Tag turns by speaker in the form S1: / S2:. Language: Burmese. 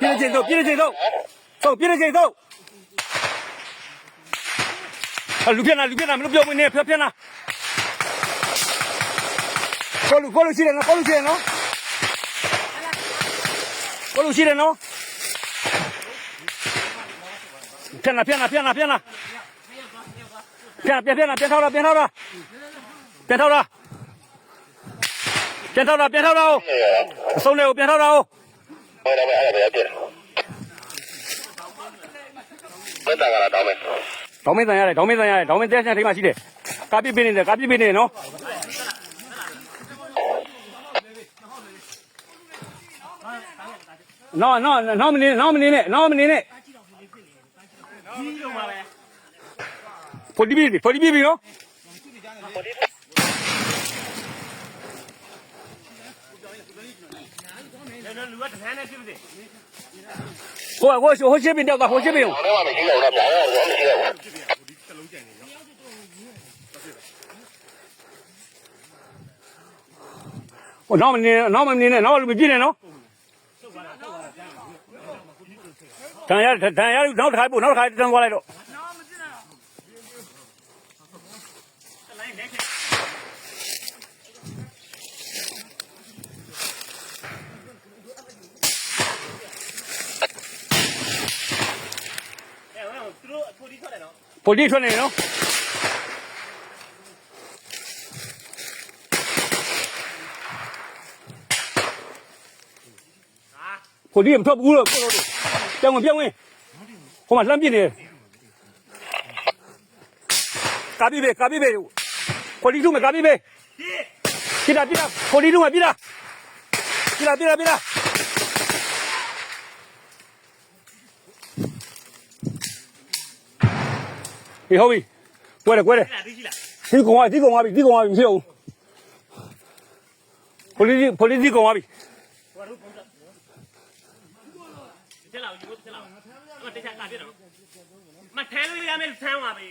S1: ပြည့်ချိန်တော့ပြည့်ချိန်တော့တော့ပြည့်ချိန်တော့အလူပြနာလူပြနာမလို့ပြောမနေဖျက်ဖျက်နာကိုလူကိုလူရှိတယ်နော်ကိုလူရှိတယ်နော်ကိုလူရှိတယ်နော်ဖျက်နာဖျက်နာဖျက်နာဖျက်နာဖျက်ပြန်ပြန်ပြန်ထောက်တာပြန်ထောက်တာပြန်ထောက်တာပြန်ထောက်တာပြန်ထောက်တာအဆုံးလေးကိုပြန်ထောက်တာ
S2: ဟောတော့ပဲအဲ့ဒါပဲပြည့်ဘယ်တကလာတော့မယ်
S1: ဒေါင်းမင်းတန်ရတယ်ဒေါင်းမင်းတန်ရတယ်ဒေါင်းမင်းတက်ချန်ထိမှရှိတယ်ကားပြစ်ပေးနေတယ်ကားပြစ်ပေးနေတယ်နော်နော်နော်နော်မနေနော်မနေနဲ့နော်မနေနဲ့ဖိုဒီဘီဖိုဒီဘီနော် ဟိုဟိုဟိုရှင်းပြတော့ဟိုရှင်းပြ
S2: ဘာမှမရှိတော့ဘူးဗျာဘာမှမရှိတော့ဘူး
S1: ဟိုနောက်မနေနောက်မနေနဲ့နောက်လူပြည့်နေနော်တန်ရတန်ရနောက်တစ်ခါပို့နောက်တစ်ခါတန်းသွားလိုက်တော့ ပိုဒီထွက်နေနော်ပိုဒီမထွက်ဘူးလို့ပြောင်းဝင်ပြောင်းဝင်ဟိုမှာလှမ်းပြစ်နေကာဘီဘေကာဘီဘေပိုဒီထုမကာဘီဘေပြစ်တာပြစ်တာပိုဒီထုမပြစ်တာပြစ်တာပြစ်တာပြစ်တာ ဟေးဟုတ်ပြီကွဲတယ်ကွဲတယ်ဒီကောင်ကဒီကောင်ကပြီဒီကောင်ကပြီမရှိဘူးပိုလီပိုလီဒီကောင်ကပြီ
S3: တက်လာယူတက်လာမတက်ချာကပြတော့မထမ်းလို့ရမယ်ဆန်းပါပဲ